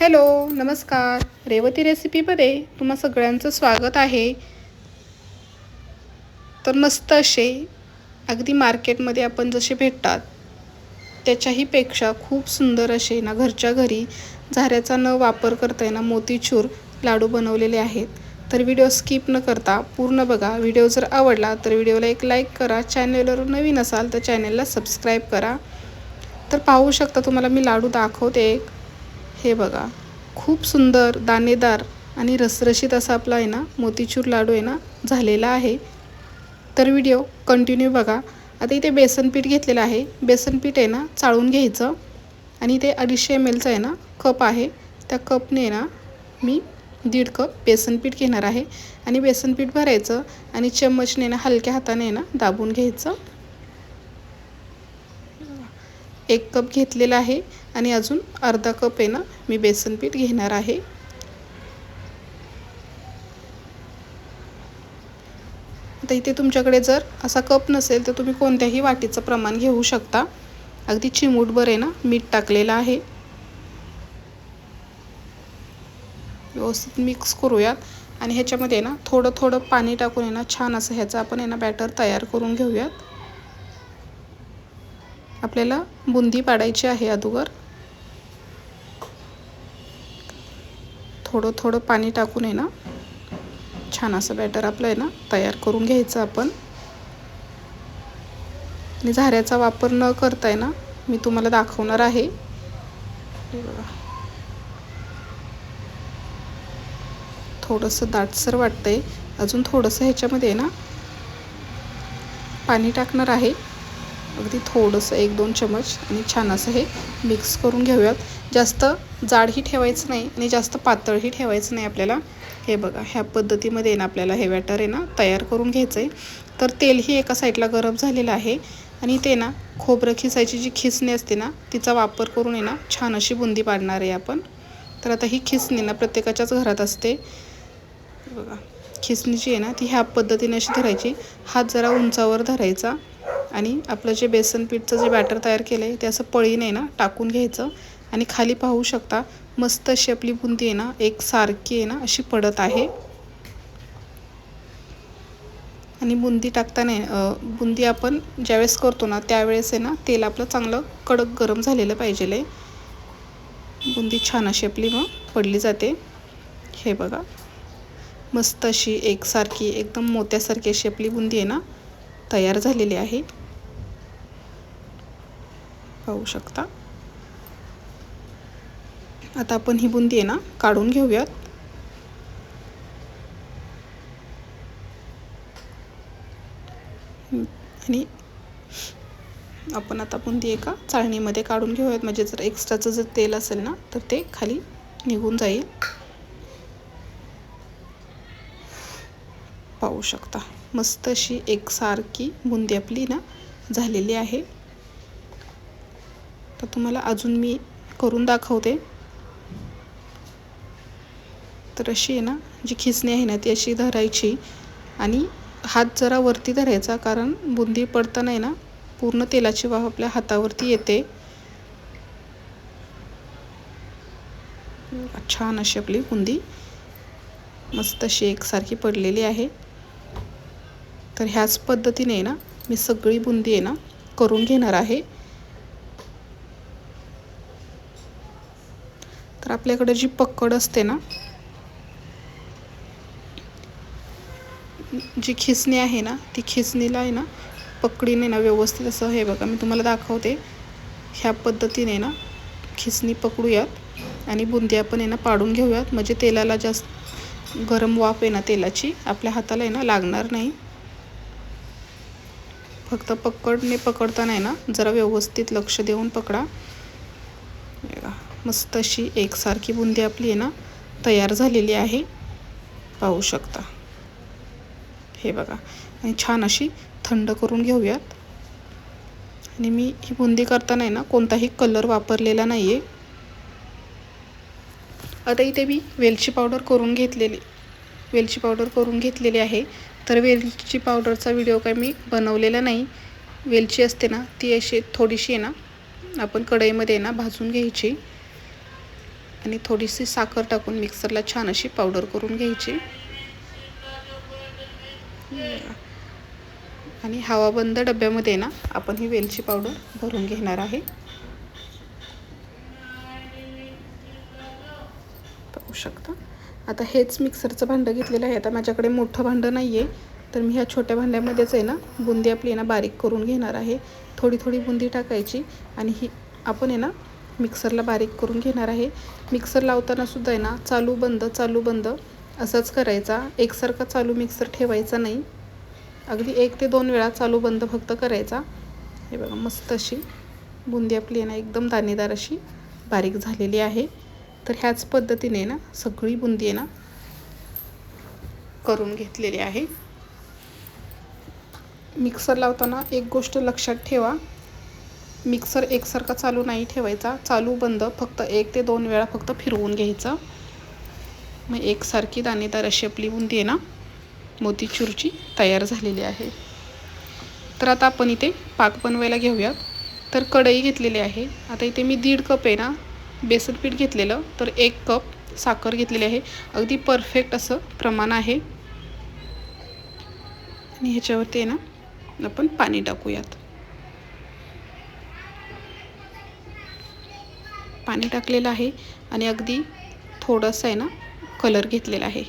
Hello नमस्कार. रेवती रेसिपीमध्ये तुम्हा सगळ्यांचं स्वागत आहे. तर मस्त असे अगदी मार्केटमध्ये आपण जसे भेटतात त्याच्याही पेक्षा खूप सुंदर असे ना घरच्या घरी झाऱ्याचा न वापर करता ना मोतीचूर लाडू बनवलेले आहेत. तर व्हिडिओ स्किप न करता पूर्ण बघा. व्हिडिओ जर आवडला तर व्हिडिओला एक लाईक करा. चॅनलवर नवीन असाल तर चॅनलला सबस्क्राईब करा. तर पाहू शकता तुम्हाला मी लाडू दाखवते एक. हे बघा खूप सुंदर दाणेदार आणि रसरशीत असा आपला आहे ना मोतीचूर लाडू आहे ना झालेला आहे. तर व्हिडिओ कंटिन्यू बघा. आता इथे बेसन पीठ घेतलेलं आहे. बेसनपीठ आहे ना चाळून घ्यायचं. आणि इथे अडीचशे एम एलचं आहे ना कप आहे. त्या कपने ना मी दीड कप बेसनपीठ घेणार आहे. आणि बेसनपीठ भरायचं आणि चम्मचने ना हलक्या हाताने ना दाबून घ्यायचं. एक कप घेतलेला आहे. आणि अजून अर्धा कप आहे ना मी बेसन पीठ घेणार आहे. आता इथे तुमच्याकडे जर असा कप नसेल तर तुम्ही कोणत्याही वाटीचं प्रमाण घेऊ शकता. अगदी चिमूटभर आहे ना मीठ टाकलेलं आहे. व्यवस्थित मिक्स करूयात. आणि ह्याच्यामध्ये ना थोडं थोडं पाणी टाकून आहे ना छान असं ह्याचं आपण आहे ना बॅटर तयार करून घेऊयात. आपल्याला बुंदी पाडायची आहे अगोदर थोडं थोडं पाणी टाकून आहे ना छान असं बॅटर आपलं आहे ना तयार करून घ्यायचं आपण. आणि झाऱ्याचा वापर न करताय ना मी तुम्हाला दाखवणार आहे. थोडंसं दाटसर वाटतंय. अजून थोडंसं ह्याच्यामध्ये ना पाणी टाकणार आहे. अगदी थोडंसं एक दोन चमच. आणि छान असं हे मिक्स करून घेऊयात. जास्त जाडही ठेवायचं नाही आणि जास्त पातळही ठेवायचं नाही आपल्याला. हे बघा ह्या पद्धतीमध्ये ना आपल्याला हे वॅटर आहे ना तयार करून घ्यायचं आहे तर तेलही एका साईडला गरम झालेलं आहे आणि ते ना खोबरं खिसायची जी खिसणी असते ना तिचा वापर करून आहे ना छान अशी बुंदी पाडणार आहे आपण. तर आता ही खिसणी ना प्रत्येकाच्याच घरात असते. बघा खिसणी जी आहे ना ती ह्या पद्धतीने अशी धरायची. हात जरा उंचावर धरायचा आणि आपलं जे बेसन पीठचं जे बॅटर तयार केलं आहे ते असं पळीने ना टाकून घ्यायचं. आणि खाली पाहू शकता मस्त अशी आपली बुंदी आहे ना एक सारखी आहे ना अशी पडत आहे. आणि बुंदी टाकताना बुंदी आपण ज्यावेळेस करतो ना त्यावेळेस आहे ना तेल आपलं चांगलं कडक गरम झालेलं पाहिजे आहे बुंदी छान अशी आपली मग पडली जाते. हे बघा. मस्त अशी एकसारखी एकदम मोत्यासारखी अशी आपली बुंदी आहे ना तयार झालेली आहे. पाहू शकता. आता आपण ही बुंदी आहे ना काढून घेऊयात. आणि आपण आता बुंदी एका चाळणीमध्ये काढून घेऊयात. म्हणजे जर एक्स्ट्राचं जर तेल असेल ना तर ते खाली निघून जाईल. पाहू शकता. मस्त अशी एकसारखी बुंदी आपली ना झालेली आहे. तर तुम्हाला अजून मी करून दाखवते. तर अशी आहे ना जी खिसणी आहे ना ती अशी धरायची आणि हात जरा वरती धरायचा कारण बुंदी पडताना आहे ना पूर्ण तेलाची वाफ आपल्या हातावरती येते. छान अशी आपली बुंदी मस्त अशी एकसारखी पडलेली आहे. तर ह्याच पद्धतीने ना मी सगळी बुंदी आहे ना करून घेणार आहे. तर आपल्याकडे जी पक्कड असते ना जी खिसणी आहे ना ती खिसणीला आहे ना पकडीने ना व्यवस्थित असं हे बघा मी तुम्हाला दाखवते. ह्या पद्धतीने ना खिसणी पकडूयात आणि बुंदी आपण आहे ना पाडून घेऊयात. म्हणजे तेलाला जास्त गरम वाफ आहे ना तेलाची आपल्या हाताला आहे ना लागणार नाही. फक्त पकडणे पकडताना आहे ना जरा व्यवस्थित लक्ष देऊन पकडा. मस्त अशी एकसारखी बुंदी आपली आहे ना तयार झालेली आहे. पाहू शकता. हे बघा. आणि छान अशी थंड करून घेऊयात. आणि मी ही बुंदी करताना आहे ना कोणताही कलर वापरलेला नाही आहे आता इथे मी वेलची पावडर करून घेतलेली. वेलची पावडर करून घेतलेली आहे. तर वेलची पावडरचा व्हिडिओ काय मी बनवलेला नाही. वेलची असते ना ती अशी थोडीशी आहे ना आपण कढईमध्ये ना भाजून घ्यायची. आणि थोडीशी साखर टाकून मिक्सरला छान अशी पावडर करून घ्यायची. आणि हवाबंद डब्यामध्ये ना आपण ही वेलची पावडर भरून घेणार आहे. पाहू शकता. आता हेच मिक्सरचं भांडं घेतलेलं आहे. आता माझ्याकडे मोठं भांडं नाही आहे तर मी ह्या छोट्या भांड्यामध्येच आहे ना बुंदी आपली ना बारीक करून घेणार आहे. थोडी थोडी बुंदी टाकायची आणि ही आपण आहे ना मिक्सरला बारीक करून घेणार आहे. मिक्सर लावताना सुद्धा आहे ना चालू बंद चालू बंद. असंच करायचा. एकसारखा चालू मिक्सर ठेवायचा नाही. अगदी एक ते दोन वेळा चालू बंद फक्त करायचा. हे बघा मस्त अशी बुंदी आपली ना एकदम दाणेदार अशी बारीक झालेली आहे. तर ह्याच पद्धतीने ना सगळी बुंदी आहे ना करून घेतलेली आहे. मिक्सर लावताना एक गोष्ट लक्षात ठेवा. मिक्सर एकसारखा चालू नाही ठेवायचा. चालू बंद फक्त एक ते दोन वेळा फक्त फिरवून घ्यायचं. मग एकसारखी दाणेदार अशी आपली बुंदी आहे ना मोतीचूरची तयार झालेली आहे. तर आता आपण इथे पाक बनवायला घेऊयात. तर कढई घेतलेली आहे. आता इथे मी दीड कप आहे ना बेसन पीठ घेतलेलं. तर एक कप साखर घेतलेली आहे. अगदी परफेक्ट असं प्रमाण आहे. आणि ह्याच्यावरती आहे ना आपण पाणी टाकूयात. पाणी टाकलेलं आहे. आणि अगदी थोडंसं आहे ना कलर घेतलेला आहे.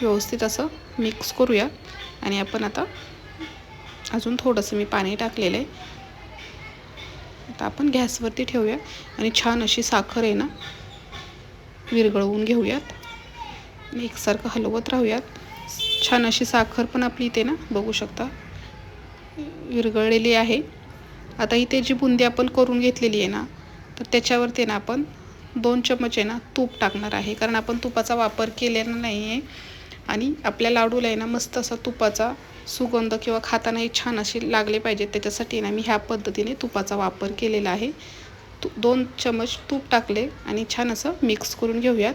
व्यवस्थित असं मिक्स करूया. आणि आपण आता अजून थोडंसं मी पाणी टाकलेलं आहे. आता आपण गॅसवरती ठेवूया. आणि छान अशी साखर आहे ना विरघळवून घेऊयात. आणि एकसारखं हलवत राहूयात. छान अशी साखर पण आपली इथे ना बघू शकता विरघळलेली आहे. आता इथे जी बुंदी आपण करून घेतलेली आहे ना तर त्याच्यावरती ना आपण दोन चमच आहे ना तूप टाकणार आहे. कारण आपण तुपाचा वापर केलेला नाही आहे आणि आपल्या लाडूला आहे ना मस्त असा तुपाचा सुगंध किंवा खातानाही छान असे लागले पाहिजेत त्याच्यासाठी ना मी ह्या पद्धतीने तुपाचा वापर केलेला आहे. तू दोन चमच तूप टाकले आणि छान असं मिक्स करून घेऊयात.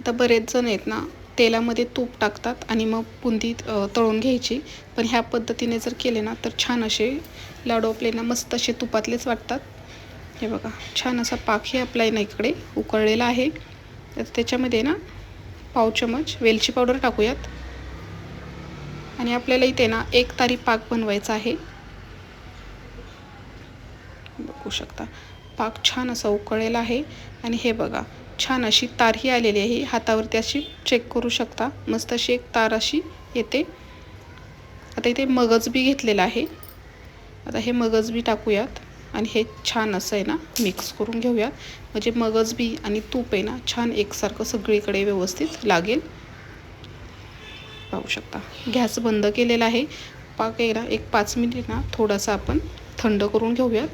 आता बरेच जण आहेत ना तेलामध्ये तूप टाकतात आणि मग बुंदी तळून घ्यायची. पण ह्या पद्धतीने जर केले ना तर छान असे लाडू आपले ना मस्त असे तुपातलेच वाटतात. हे बघा छान असा पाकही आपला ना इकडे उकळलेला आहे. तर त्याच्यामध्ये ना पाव चमच वेलची पावडर टाकूयात. आणि आपल्याला इथे ना एक तारी पाक बनवायचा आहे. बघू शकता. पाक छान असा उकळलेला आहे. आणि हे बघा छान अशी तारही आलेली आहे. हातावरती अशी चेक करू शकता. मस्त अशी एक तार अशी येते. आता इथे मगज बी घेतलेला आहे. आता हे मगज बी टाकूयात. आणि हे छान असं आहे ना मिक्स करून घेऊयात. म्हणजे मगज बी आणि तूप आहे ना छान एकसारखं सगळीकडे व्यवस्थित लागेल. पाहू शकता. गॅस बंद केलेला आहे. पाक आहे ना एक पाच मिनिट ना थोडासा आपण थंड करून घेऊयात.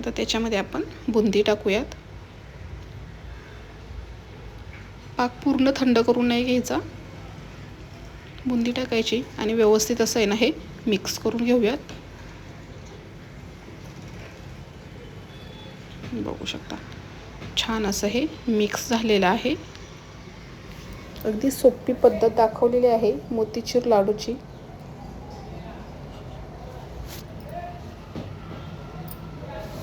आता त्याच्यामध्ये आपण बुंदी टाकूयात. पाक पूर्ण थंड करून नाही घ्यायचा. बुंदी टाकायची आणि व्यवस्थित असं आहे ना हे मिक्स करून घेऊयात. बघू शकता. छान असं हे मिक्स झालेलं आहे. अगदी सोपी पद्धत दाखवलेली आहे मोतीचूर लाडूची.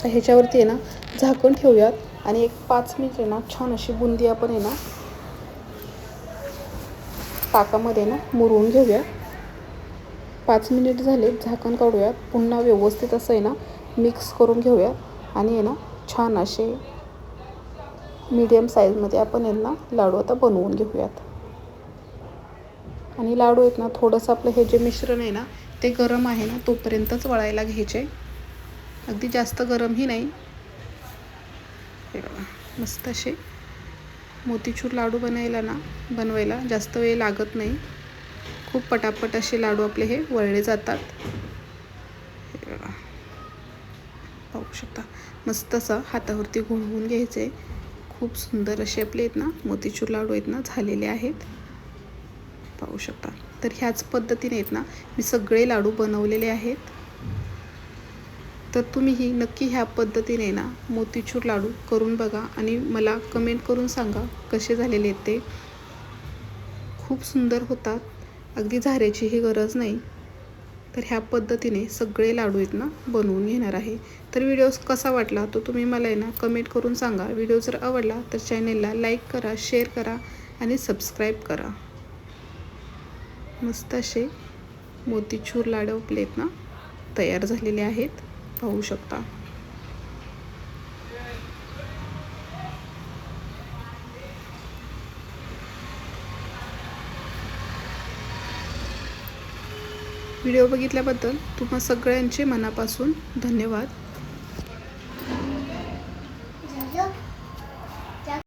ह्याच्यावरती आहे ना झाकण ठेवूयात. आणि एक पाच मिनिट आहे ना छान अशी बुंदी आपण आहे ना पाकामध्ये ना मुरवून घेऊया. पाच मिनिट झाले झाकण काढूयात. पुन्हा व्यवस्थित असं आहे ना मिक्स करून घेऊयात आणि आहे ना छान असे मीडियम साईजमध्ये आपण यांना लाडू आता बनवून घेऊयात. आणि लाडू आहेत ना थोडंसं आपलं हे जे मिश्रण आहे ना ते गरम आहे ना तोपर्यंतच वळायला घ्यायचे. अगदी जास्त गरमही नाही. हे बघा मस्त असे मोतीचूर लाडू बनायला ना बनवायला जास्त वेळ लागत नाही. खूप पटापट असे लाडू आपले हे वळले जातात. हे बघा. पाहू शकता मस्त असं हातावरती घोळवून घ्यायचे. खूप सुंदर असे आपले आहेत ना मोतीचूर लाडू आहेत ना झालेले आहेत. पाहू शकता. तर ह्याच पद्धतीने आहेत ना मी सगळे लाडू बनवलेले आहेत. तर तुम्हीही नक्की ह्या पद्धतीने ना मोतीचूर लाडू करून बघा आणि मला कमेंट करून सांगा कसे झालेले आहेत ते. खूप सुंदर होतात. अगदी झाऱ्याचीही गरज नाही. तर ह्या पद्धतीने सगळे लाडू आहेत ना बनवून घेणार आहे. तर व्हिडिओ कसा वाटला तो तुम्ही मला आहे ना कमेंट करून सांगा. व्हिडिओ जर आवडला तर चॅनेलला लाईक करा शेअर करा आणि सबस्क्राईब करा. मस्त असे मोतीचूर लाडू आपले आहेत ना तयार झालेले आहेत. पाहू शकता. व्हिडिओ बघितल्याबद्दल तुम्हा सगळ्यांचे मनापासून धन्यवाद.